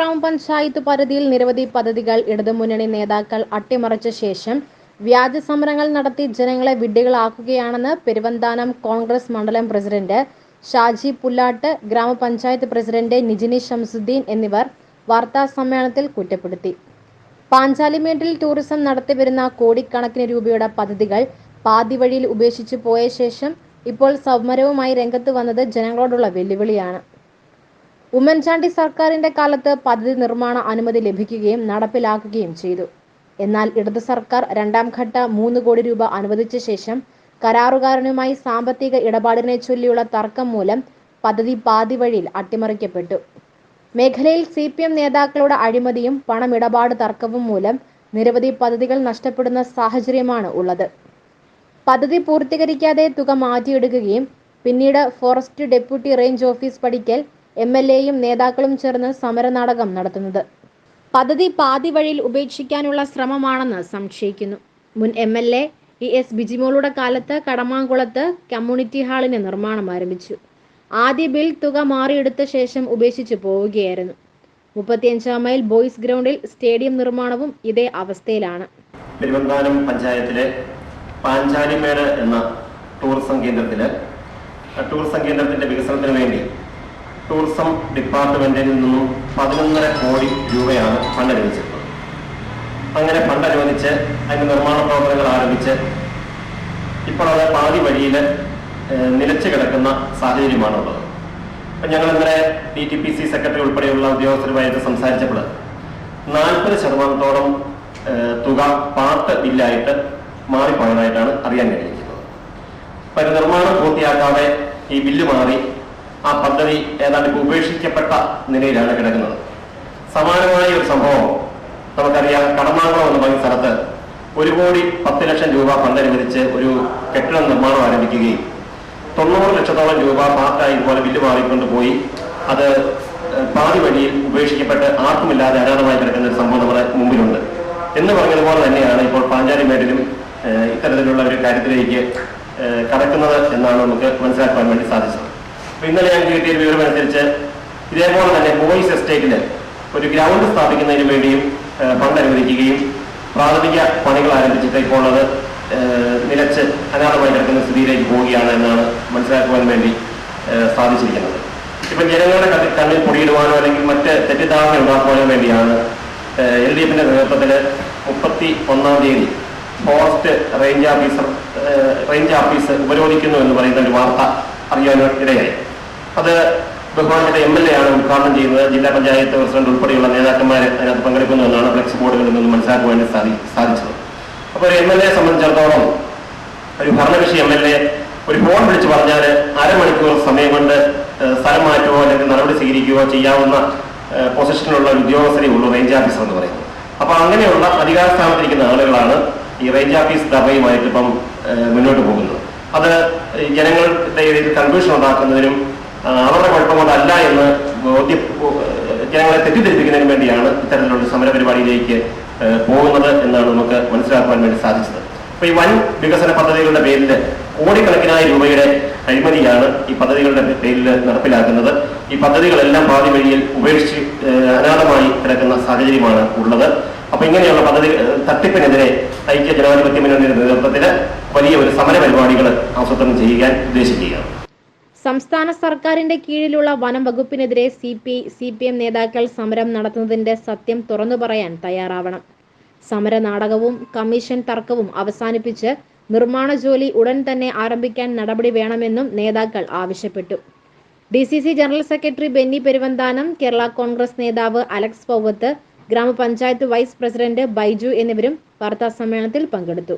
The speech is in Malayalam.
ഗ്രാമപഞ്ചായത്ത് പരിധിയിൽ നിരവധി പദ്ധതികൾ ഇടതുമുന്നണി നേതാക്കൾ അട്ടിമറിച്ച ശേഷം വ്യാജ സമരങ്ങൾ നടത്തി ജനങ്ങളെ വിഡ്ഢികളാക്കുകയാണെന്ന് പെരുവന്താനം കോൺഗ്രസ് മണ്ഡലം പ്രസിഡന്റ് ഷാജി പുല്ലാട്ട് ഗ്രാമപഞ്ചായത്ത് പ്രസിഡന്റ് നിജിനി ഷംസുദ്ദീൻ എന്നിവർ വാർത്താ സമ്മേളനത്തിൽ കുറ്റപ്പെടുത്തി. പാഞ്ചാലിമേട്ടിൽ ടൂറിസം നടത്തിവരുന്ന കോടിക്കണക്കിന് രൂപയുടെ പദ്ധതികൾ പാതി വഴിയിൽ ഉപേക്ഷിച്ചു പോയ ശേഷം ഇപ്പോൾ സമരവുമായി രംഗത്ത് വന്നത് ജനങ്ങളോടുള്ള വെല്ലുവിളിയാണ്. ഉമ്മൻചാണ്ടി സർക്കാരിന്റെ കാലത്ത് പദ്ധതി നിർമ്മാണ അനുമതി ലഭിക്കുകയും നടപ്പിലാക്കുകയും ചെയ്തു. എന്നാൽ ഇടത് സർക്കാർ രണ്ടാം ഘട്ട മൂന്ന് കോടി രൂപ അനുവദിച്ച ശേഷം കരാറുകാരനുമായി സാമ്പത്തിക ഇടപാടിനെ ചൊല്ലിയുള്ള തർക്കം മൂലം പദ്ധതി പാതി വഴിയിൽ അട്ടിമറിക്കപ്പെട്ടു. മേഖലയിൽ സി പി എം നേതാക്കളുടെ അഴിമതിയും പണമിടപാട് തർക്കവും മൂലം നിരവധി പദ്ധതികൾ നഷ്ടപ്പെടുന്ന സാഹചര്യമാണ് ഉള്ളത്. പദ്ധതി പൂർത്തീകരിക്കാതെ തുക മാറ്റിയെടുക്കുകയും പിന്നീട് ഫോറസ്റ്റ് ഡെപ്യൂട്ടി റേഞ്ച് ഓഫീസ് പഠിക്കൽ എം എൽ എയും നേതാക്കളും ചേർന്ന് സമരനാടകം നടത്തുന്നത്. പദ്ധതി പാതി വഴിയിൽ ഉപേക്ഷിക്കാനുള്ള ശ്രമമാണെന്ന് സംശയിക്കുന്നു. മുൻ M L A E S ബിജിമോളുടെ കാലത്ത് കടമാങ്കുളത്ത് കമ്മ്യൂണിറ്റി ഹാളിന് നിർമ്മാണം ആരംഭിച്ചു. ആദ്യ ബിൽ തുക മാറിയെടുത്ത ശേഷം ഉപേക്ഷിച്ചു പോവുകയായിരുന്നു. മുപ്പത്തിയഞ്ചാം മൈൽ ബോയ്സ് ഗ്രൗണ്ടിൽ സ്റ്റേഡിയം നിർമ്മാണവും ഇതേ അവസ്ഥയിലാണ്. പെരുവന്താനം പഞ്ചായത്തിലെ പാഞ്ചാലിമേട് എന്ന ടൂറിസം കേന്ദ്രത്തിൽ ടൂറിസം കേന്ദ്രത്തിന്റെ വികസനത്തിന് വേണ്ടി ടൂറിസം ഡിപ്പാർട്ട്മെന്റിൽ നിന്നും പതിനൊന്നര കോടി രൂപയാണ് ഫണ്ട് അനുവദിച്ചിട്ടുള്ളത് അങ്ങനെ ഫണ്ട് അനുവദിച്ച് അതിന്റെ നിർമ്മാണ പ്രവർത്തനങ്ങൾ ആരംഭിച്ച് ഇപ്പോൾ അത് പാതി വഴിയിൽ നിലച്ചു കിടക്കുന്ന സാഹചര്യമാണുള്ളത്. അപ്പം ഞങ്ങൾ ഇന്നലെ D T P C secretary ഉൾപ്പെടെയുള്ള ഉദ്യോഗസ്ഥരുമായിട്ട് സംസാരിച്ചപ്പോൾ നാൽപ്പത് ശതമാനത്തോളം തുക പാർട്ട് ബില്ലായിട്ട് മാറിപ്പോയതായിട്ടാണ് അറിയാൻ കഴിഞ്ഞിരിക്കുന്നത്. അപ്പം നിർമ്മാണം പൂർത്തിയാക്കാതെ ഈ ബില്ല് മാറി ആ പദ്ധതി ഏതാണ്ട് ഉപേക്ഷിക്കപ്പെട്ട നിലയിലാണ് കിടക്കുന്നത്. സമാനമായ ഒരു സംഭവം നമുക്കറിയാം. കടമാകുളം എന്ന് പറയുന്ന സ്ഥലത്ത് ഒരു കോടി പത്ത് ലക്ഷം രൂപ ഫണ്ട് അനുവദിച്ച് ഒരു കെട്ടിട നിർമ്മാണം ആരംഭിക്കുകയും തൊണ്ണൂറ് ലക്ഷത്തോളം രൂപ പാർട്ടായി ഇതുപോലെ ബില്ല് മാറിക്കൊണ്ട് പോയി. അത് പാതി വഴിയിൽ ഉപേക്ഷിക്കപ്പെട്ട് ആർക്കുമില്ലാതെ അനാഥമായി കിടക്കുന്ന ഒരു സംഭവം നമ്മുടെ മുമ്പിലുണ്ട്. എന്ന് പറഞ്ഞതുപോലെ തന്നെയാണ് ഇപ്പോൾ പാഞ്ചാലി മേഖലയിലും ഇത്തരത്തിലുള്ള ഒരു കാര്യത്തിലേക്ക് കടക്കുന്നത് എന്നാണ് നമുക്ക് മനസ്സിലാക്കാൻ വേണ്ടി സാധിച്ചത്. ഇന്നലെ ഞങ്ങൾക്ക് കിട്ടിയ വിവരം അനുസരിച്ച് ഇതേപോലെ തന്നെ ബോയ്സ് എസ്റ്റേറ്റിൽ ഒരു ഗ്രൗണ്ട് സ്ഥാപിക്കുന്നതിന് വേണ്ടിയും ഫണ്ട് അനുവദിക്കുകയും പ്രാഥമിക പണികൾ ആരംഭിച്ചിട്ട് ഇപ്പോൾ അത് നിലച്ച് അനാഥമായി കിടക്കുന്ന സ്ഥിതിയിലേക്ക് പോവുകയാണ് എന്നാണ് മനസ്സിലാക്കുവാൻ വേണ്ടി സാധിച്ചിരിക്കുന്നത്. ഇപ്പം ജനങ്ങളുടെ കണ്ണിൽ കണ്ണിൽ പൊടിയിടുവാനോ അല്ലെങ്കിൽ മറ്റ് തെറ്റിദ്ധാരണ ഉണ്ടാക്കുവാനോ വേണ്ടിയാണ് എൽ ഡി എഫിന്റെ നേതൃത്വത്തിൽ മുപ്പത്തി ഒന്നാം തീയതി forest range officer range office ഉപരോധിക്കുന്നു എന്ന് പറയുന്ന ഒരു വാർത്ത അറിയാൻ ഇടയായി. അത് ബഹുമാനപ്പെട്ട എം എൽ എ ആണ് ഉദ്ഘാടനം ചെയ്യുന്നത്. ജില്ലാ പഞ്ചായത്ത് പ്രസിഡന്റ് ഉൾപ്പെടെയുള്ള നേതാക്കന്മാർ അതിനകത്ത് പങ്കെടുക്കുന്നതെന്നാണ് ഫ്ലക്സ് ബോർഡുകളിൽ നിന്ന് മനസ്സിലാക്കുവാൻ സാധി സാധിച്ചത്. അപ്പോൾ ഒരു എം എൽ എ സംബന്ധിച്ചിടത്തോളം ഒരു ഭരണകക്ഷി എം എൽ എ ഒരു ഫോൺ വിളിച്ച് പറഞ്ഞാൽ അരമണിക്കൂർ സമയം കൊണ്ട് സ്ഥലം മാറ്റുകയോ അല്ലെങ്കിൽ നടപടി സ്വീകരിക്കുകയോ ചെയ്യാവുന്ന പൊസിഷനിലുള്ള ഒരു ഉദ്യോഗസ്ഥരേ ഉള്ളൂ റേഞ്ച് ഓഫീസർ എന്ന് പറയുന്നത്. അപ്പൊ അങ്ങനെയുള്ള അധികാര സ്ഥാനത്തിരിക്കുന്ന ആളുകളാണ് ഈ റേഞ്ച് ഓഫീസ് ദബയുമായിട്ട് ഇപ്പം മുന്നോട്ട് പോകുന്നത്. അത് ജനങ്ങളുടെ ഇടയിൽ കൺഫ്യൂഷൻ ഉണ്ടാക്കുന്നതിനും അവരുടെ കുഴപ്പമുണ്ടല്ല എന്ന് ബോധ്യ ജനങ്ങളെ തെറ്റിദ്ധരിപ്പിക്കുന്നതിന് വേണ്ടിയാണ് ഇത്തരത്തിലുള്ള സമര പരിപാടിയിലേക്ക് ഏഹ്, പോകുന്നത് എന്നാണ് നമുക്ക് മനസ്സിലാക്കുവാൻ വേണ്ടി സാധിച്ചത്. അപ്പൊ ഈ വൻ വികസന പദ്ധതികളുടെ പേരിൽ കോടിക്കണക്കിനായ രൂപയുടെ അഴിമതിയാണ് ഈ പദ്ധതികളുടെ പേരിൽ നടപ്പിലാക്കുന്നത്. ഈ പദ്ധതികളെല്ലാം പാതി വഴിയിൽ ഉപേക്ഷിച്ച് അനാഥമായി കിടക്കുന്ന സാഹചര്യമാണ് ഉള്ളത്. അപ്പൊ ഇങ്ങനെയുള്ള പദ്ധതി തട്ടിപ്പിനെതിരെ ഐക്യ ജനാധിപത്യ മുന്നണിയുടെ നേതൃത്വത്തിൽ വലിയ ഒരു സമര പരിപാടികൾ ആസൂത്രണം ചെയ്യാൻ ഉദ്ദേശിക്കുകയാണ്. സംസ്ഥാന സർക്കാരിന്റെ കീഴിലുള്ള വനം വകുപ്പിനെതിരെ C P C P M നേതാക്കൾ സമരം നടത്തുന്നതിന്റെ സത്യം തുറന്നു പറയാൻ തയ്യാറാവണം. സമര നാടകവും കമ്മീഷൻ തർക്കവും അവസാനിപ്പിച്ച് നിർമ്മാണ ജോലി ഉടൻ തന്നെ ആരംഭിക്കാൻ നടപടി വേണമെന്നും നേതാക്കൾ ആവശ്യപ്പെട്ടു. D C C general secretary Benny Peruvanthanam Kerala Congress നേതാവ് അലക്സ് പൗവത്ത് ഗ്രാമപഞ്ചായത്ത് വൈസ് പ്രസിഡന്റ് ബൈജു എന്നിവരും വാർത്താ സമ്മേളനത്തിൽ പങ്കെടുത്തു.